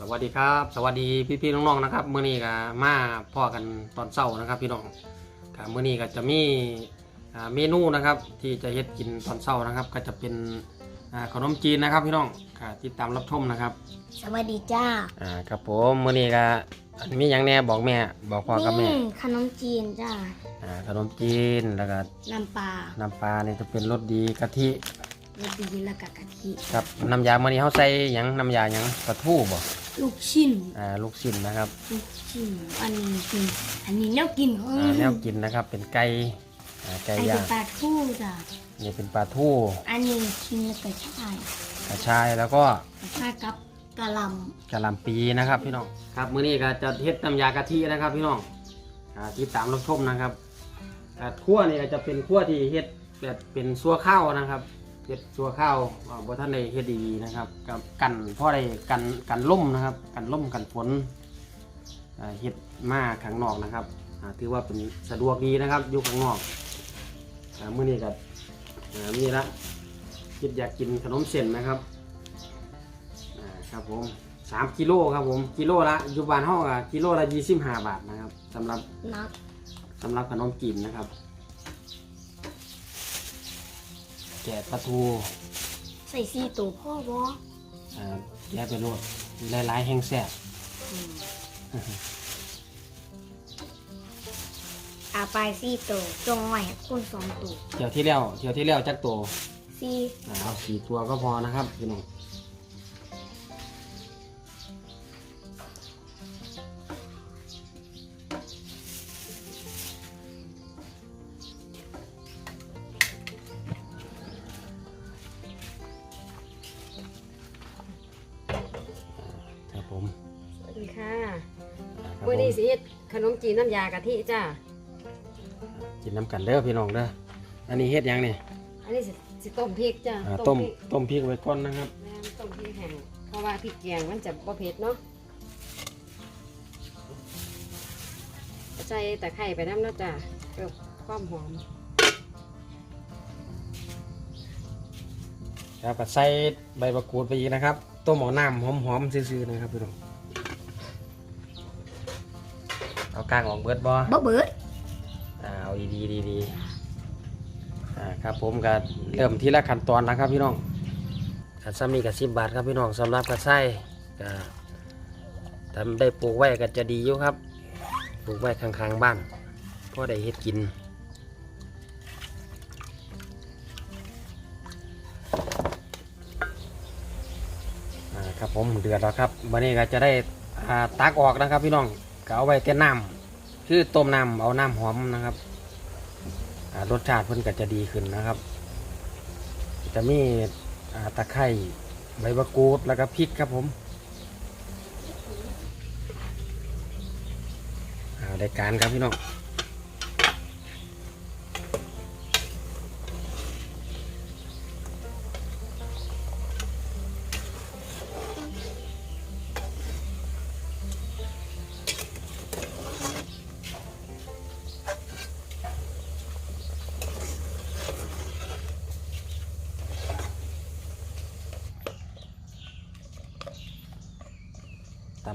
สวัสดีครับ สวัสดีพี่ๆน้องๆนะครับมื้อนี้ก็มาพ่อกันตอนเช้านะครับ พี่น้องก็มื้อนี้ก็จะมีอ่าเมนูนะครับ ที่จะเฮ็ดกินตอนเช้านะครับ ก็จะเป็นอ่าขนมจีนนะครับพี่น้องก็ติดตามรับชมนะครับ สวัสดีจ้าอ่าครับผมมื้อนี้ก็อันนี้มีหยังแน่บอกแม่ บอกพ่อกับแม่นี่ขนมจีนจ้าอ่าขนมจีนแล้วก็น้ำปลาน้ำปลานี่จะเป็นรสดีกะทิโรตีแล้วก็กะทิครับน้ำยามื้อนี้เฮาใส่หยังน้ำยาหยังปลาทูบ่ ลูกชิ้นอ่าลูกชิ้นนะครับลูกชิ้นอันนี้คืออันนี้แนวกินของอ่าแนวกินนะครับ เป็นไก่อ่าไก่อันย่านี้งปลาทูจ้านี่เป็นปลาทูอันนี้กินแล้วก็ใช่กระชายแล้วก็ใช่กับกะหล่กะหล่ำปีนะครับพี่น้องครับมื้อนี้ก็จะเฮ็ดน้ำยากะทินะครับพี่น้องอ่าติดตามรับชมนะครับอ่าคั่วนี่ก็จะเป็นคั่วที่เฮ็ดแบบเป็นซัวข้าวนะครับ เฮ็ดซัวข้าวอ่าบ่ทันได้เฮ็ดดีๆนะครับกับกันเพราะได้กันกันล่มนะครับ กันล่มกันฝนอ่าเฮ็ดมาข้างนอกนะครับอ่าถือว่าเป็นสะดวกดีนะครับอยู่ข้างนอกอ่ามื้อนี้ก็อ่ามีละคิดอยากกินขนมเส้นนะครับอ่าครับผมสามกิโลครับผมกิโลละอยู่บ้านห้องอะกิโลละยี่สิบห้าบาทนะครับสำหรับำนักสำหรับขนมจีนนะครับ แกะปลาทูใส่ซีตัวพ่อวะอ่าแยกไปโรดหลายๆแห้งแซ่บอาไปซีตัวจงไว้ให้คุณสองตัวเที่ยวที่แล้วเที่ยวที่แล้วจักตัวซีอ่าเอาสี่ตัวก็พอนะครับพี่น้อง นี้สิเฮ็ดขนมจีนน้ำยากะทิจ้า กินน้ำกันเด้อพี่น้องเด้ออันนี้เฮ็ดหยังนี่อันนี้สิสิต้มพริกจ้าอ่าต้มพริกต้มพริกไว้ก่อนนะครับ แม่นต้มพริกแห้งเพราะว่าพริกแกงมันจะบ่เผ็ดเนาะใส่ตะไคร้ไปน้ำเนาะจ้าเพื่อความหอม แล้วก็ใส่ใบมะกรูดไปอีกนะครับ ต้มเอาน้ำหอมๆซื่อๆนะครับพี่น้อง เอากลางออกเบิดบ่บ่เบิดอ่าเอาดีๆดีๆอ่าครับผมก็เริ่มทีละขั้นตอนนะครับพี่น้องขันซ้ำนี่กับสิบบาทครับพี่น้องสำหรับกระไส้ก็ทำได้ปลูกไว้ก็จะดีอยู่ครับ ปลูกไว้ข้างๆบ้านพอได้เฮ็ดกินอ่าครับผมเดือดแล้วครับวันนี้ก็จะได้อ่าตักออกนะครับพี่น้อง ก็เอาไว้แต่น้ำคือต้มน้ำเอาน้ำหอมนะครับรสชาติเพิ่นก็จะดีขึ้นนะครับ จะมีตะไคร้ใบมะกรูดแล้วก็พริกครับผมได้การครับพี่น้อง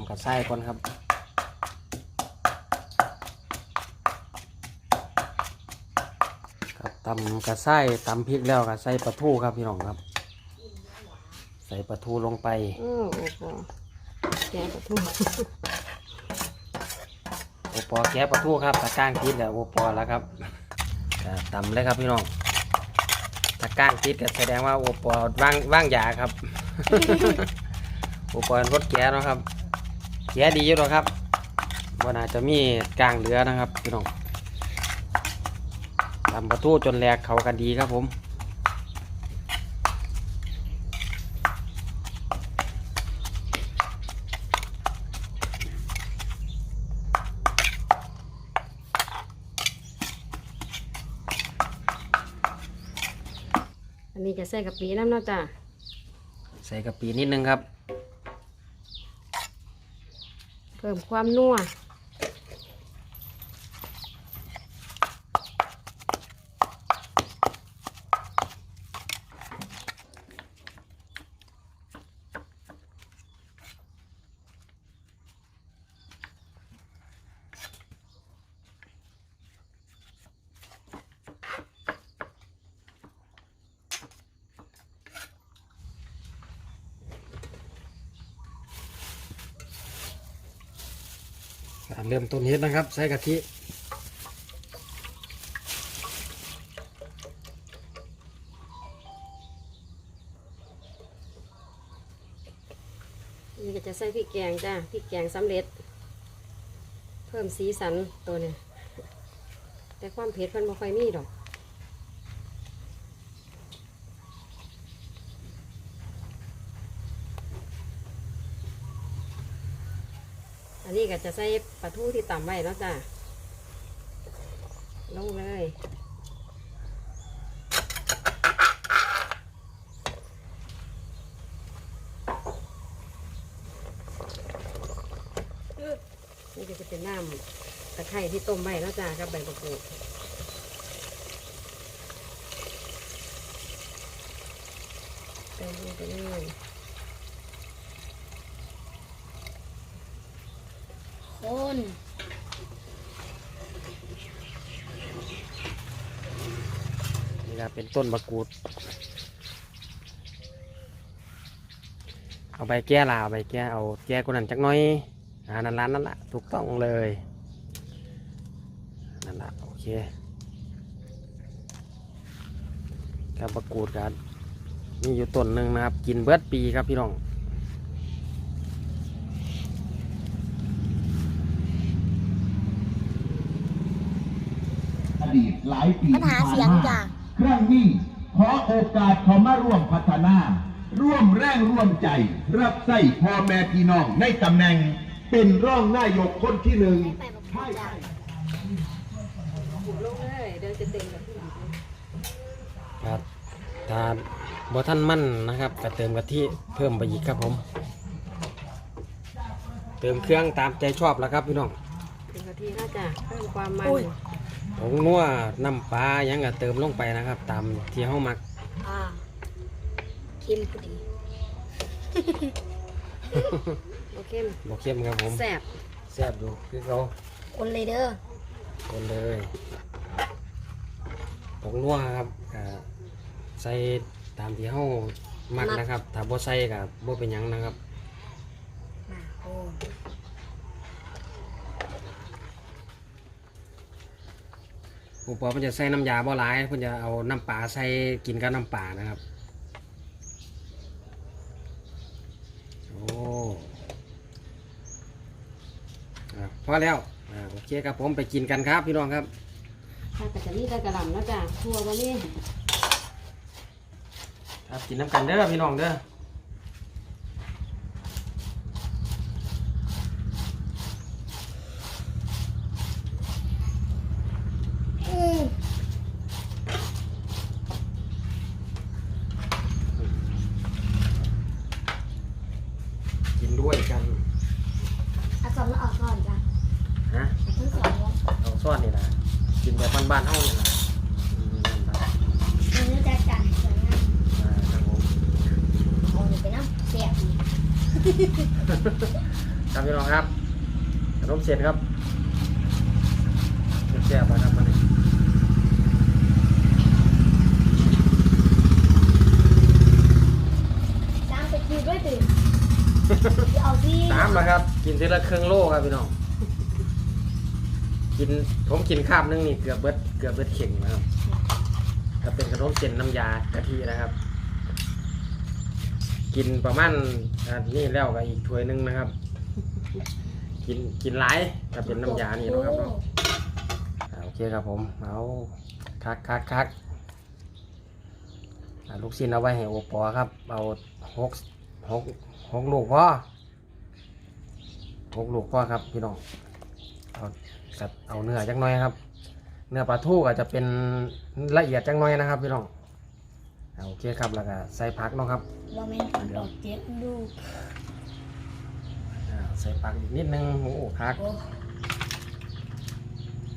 กระไส้ก่อนครับครับตำกระไส้ตำพริกแล้วก็ใส่ปลาทูครับพี่น้องครับ ใส่ปลาทูลงไปโอ้โอ้โหแกงปลาทูโอปอแก้ปลาทูครับตะก้างติดแล้วโอปอแล้วครับอ่าตำเลยครับพี่น้องตะก้างติดก็แสดงว่าโอปอว่างว่างยาครับ โอปอเป็นรถแก้เนาะครับ แก้ดีอยู่หรอกครับว่าน่าจะมีกลางเหลือนะครับพี่น้องตำปลาทูจนแหลกเขากันดีครับผมอันนี้จะใส่กะปิน้ำเนาะจ้าใส่กะปินิดนึงครับ เพิ่มความนัว เริ่มต้นเฮ็ดนะครับ ใส่กะทินี่ก็จะใส่พริกแกงจ้าพริกแกงสำเร็จ เพิ่มสีสันตัวเนี่ยแต่ความเผ็ดมันไม่ค่อยมีดอก นี้ก็จะใส่ปลาทูที่ต่ำไว้แล้วจ้าลงเลยนี่ก็จะเป็นน้ำตะไคร้ที่ต้มไว้แล้วจ้ากับใบมะกรูดเติมลงไปเลย คนนี่ครับเป็นต้นมะกรูด เอาใบแก้ลาใบแก้เอาแก้กว่านั้นจักน้อยอ่านั่นละนั่นละถูกต้องเลยนั่นละโอเคครับมะกรูดกันมีอยู่ต้นหนึ่งนะครับ กินเบิดปีครับพี่น้อง ดีตหลายปีปัญหาเสียงจ้ะครั้งนี้ขอโอกาสเขามาร่วมพัฒนา ร่วมแรงร่วมใจ รับใส่พ่อแม่พี่น้องในตำแหน่ง เป็นร่องนายกคนที่หนึ่งไปบอกพ่อจ้ะบุดลงเลยเดี๋ยวจะเต็มกับที่อีกนะครับถ้าบ่ท่านมั่นนะครับก็เติมกะทิเพิ่มไปอีกครับผม เติมเครื่องตามใจชอบแล้วครับพี่น้องถึงกะทิน่าจะเพิ่มความมัน ผงนัวน้ำปลาหยังก็เติมลงไปนะครับ ตามที่เฮามักอ่าเค็มพอดี โอเคบ่เข้มครับผมแซ่บแซ่บดูคือเขาคนเลยเด้อคนเลยผงนัวครับก็ใส่ตามที่เฮามักนะครับถ้าบ่ใส่ก็บ่เป็นหยังนะครับ มาโอ้ อุปกรณ์เพิ่นจะใส่น้ำยาบ่หลายเพิ่นจะเอาน้ำปลาใส่กินกับน้ำปลานะครับ โอ้อะพอแล้วอ่าโอเคครับผมไปกินกันครับพี่น้องครับถ้าแต่จะมีแต่กระหล่ำนะจ้ะทั่ววันนี้ครับกินน้ำกันเด้อพี่น้องเด้ออืม กินด้วยกัน เอาสองแล้วเอาก่อนจ้ะ ฮะ เอาทั้งสองวะ เอาซอสนี่นะกินแบบบ้านๆเฮานี่นะอืมนั่นครับ มันจะจัดการสวยงาม อ่าครับผม เอาหนูไปน้ำเสียบอีก ครับพี่น้องครับขนมเสร็จครับแซ่บๆนะครับมันนี้ตามไปคิวด้วยตื่นจะเอาที่สามนะครับ กินทีละครึ่งโลครับพี่น้องกินผมกินคาบนึงนี่เกือบเบิดเกือบเบิดเข่งนะครับก็เป็นขนมเส้นน้ำยากะทินะครับ กินประมาณอันนี้แล้วก็อีกถ้วยหนึงนะครับ กินกินหลายก็เป็นน้ำยานี่นะครับเนาะอ่าโอเคครับผมเอาคักคักคักอ่าลูกชิ้นเอาไว้ให้โอปอครับ เอาหกหกหกลูกพ่อหกลูกพ่อครับพี่น้องเอาจัดเอาเนื้อจักหน่อยครับ เนื้อปลาทูก็จะเป็นละเอียดจังหน่อยนะครับพี่น้องอ่า โอเคครับแล้วก็ใส่ผักเนาะครับว่าแม่นคนออกเจ็บดูอ่าใส่ผักอีกนิดนึงโอ้โหผัก โอ้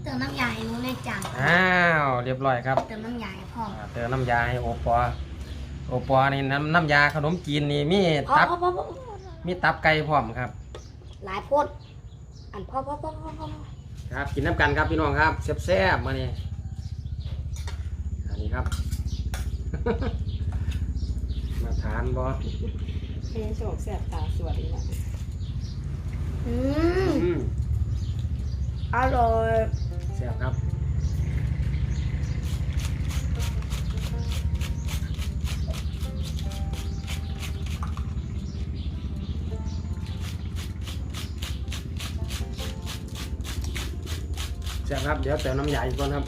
เติมน้ำยาให้หนูในจานอ้าวเรียบร้อยครับเติมน้ำยาให้พ่ออ่าเติมน้ำยาให้โอปอโอปอนี่น้ำน้ำยาขนมจีนนี่มีพ่อตับพ่อพ่อพ่อมีตับไก่พร้อมครับ หลายโพดอันพ่อพ่อพ่อพ่อพ่อครับกินน้ำกันครับพี่น้องครับแซ่บๆมานี่อันนี้ครับ มาทานบอให้โชคแซ่บตาสวยอีกแล้วอืมอืมอร่อยแซ่บครับแซ่บครับ เดี๋ยวเติมน้ำยาอีกก่อนครับ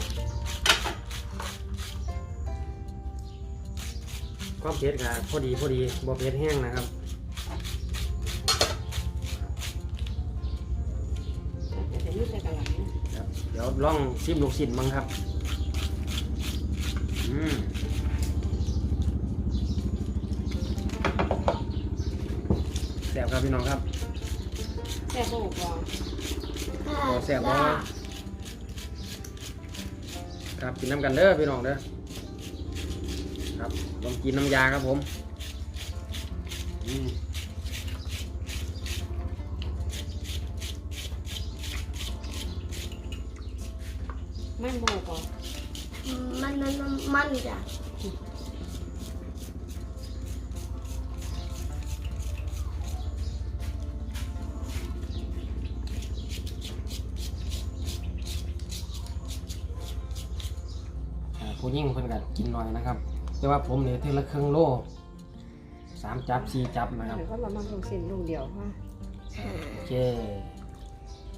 ความเผ็ดกับพอดีพอดีบ่เผ็ดแห้งนะครับแต่ยืดแต่กระหลังครับเดี๋ยวลองซิมลูกชิ้นบ้างครับอืมแซ่บครับพี่น้องครับแค่โบกก่อนโอ้แซ่บบ่ครับกินน้ำกันเด้อพี่น้องเด้อครับ ลองกินน้ำยาครับผมอืมมันโบกก่อนมันมันมันมันจ้ะอ่าผู้ยิ่งเพิ่นก็กินหน่อยนะครับ แต่ว่าผมเนี่ยเท่าละครึ่งโลสามจับสี่จับนะครับเดี๋ยวเขามามาลงเส้นลูกเดียวว่าโอเค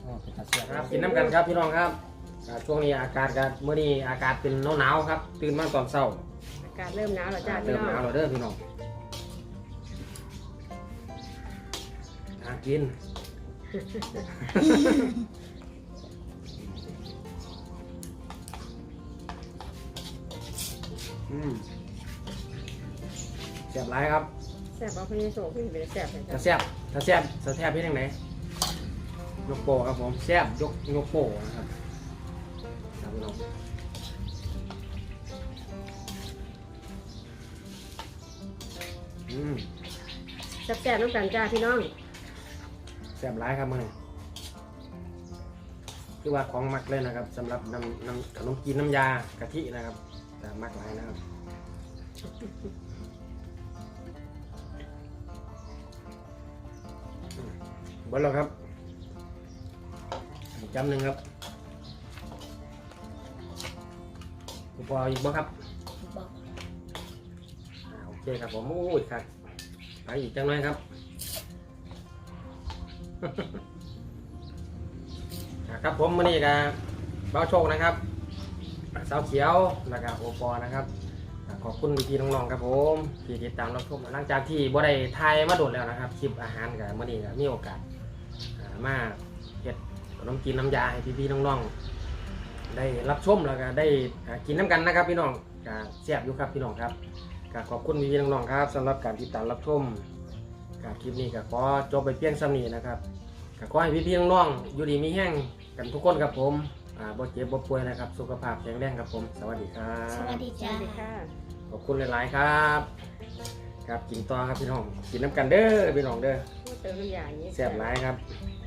โอ้เป็นตาเสียครับกินน้ำกันครับพี่น้องครับอ่าช่วงนี้อากาศกันเมื่อนี้อากาศเป็นหนาวๆครับ ตื่นมาตอนเช้าอากาศเริ่มหนาวแล้วจ้าพี่เริ่มน้องหนาวแล้วเด้อพี่น้องอ่ากินอืม เสียบไรครับแซ่บเอาพี่โซ่พี่เป็นแซ่บเลยถ้าจ้ะแซบถ้าแซบถ้าแซบพี่ทางไหนยกโปครับผมแซบยกยกโปนะครับครับพี่น้องอืมแซ่บแซ่บน้ำกันจ้าพี่น้องแซบร้ายครับมือนี้คือว่าของมักเลยนะครับสำหรับน้ำน้ำขนมจีนน้ำยากะทินะครับแต่มักหลายนะครับ บิดแล้วครับอีกจำหนึ่งครับคุณพอเอาอีกบ่ครับบอกอ่าโอเคครับผมโอ้ยครับไปอีกจังหน่อยครับอ่าครับผมมื่อนี้ก็เบ้าโชคนะครับสาวเขียวแล้วก็โอปอนะครับอ่าขอบคุณพี่ๆน้องๆครับผมที่ติดตามรับชมหลังจากที่บ่ได้ทายมาโดดแล้วนะครับคลิปอาหารกับมื่อนี้ก็มีโอกาสอ่า มาเฮ็ดขนมกินน้ำยาให้พี่ๆน้องๆได้รับชมแล้วก็ได้อ่ากินน้ำกันนะครับ พี่น้องก็แซ่บอยู่ครับพี่น้องครับก็ขอบคุณพี่ๆน้องๆครับสำหรับการติดตามรับชมก็คลิปนี้ก็ขอจบไปเพียงสำนี้นะครับก็ขอให้พี่ๆน้องๆอยู่ดีมีแห้งกันทุกคนครับผมอ่าบ่เจ็บบ่ป่วยนะครับ สุขภาพแข็งแรงครับผม สวัสดีครัสวัสบดีสจ้าวัสดีค่ะขอบคุณหลายๆครับ ครับกินต่อครับพี่น้อง กินน้ำกันเด้อพี่น้องเด้อเติมน้ำยาอย่างนี้แซ่บหลายครับแ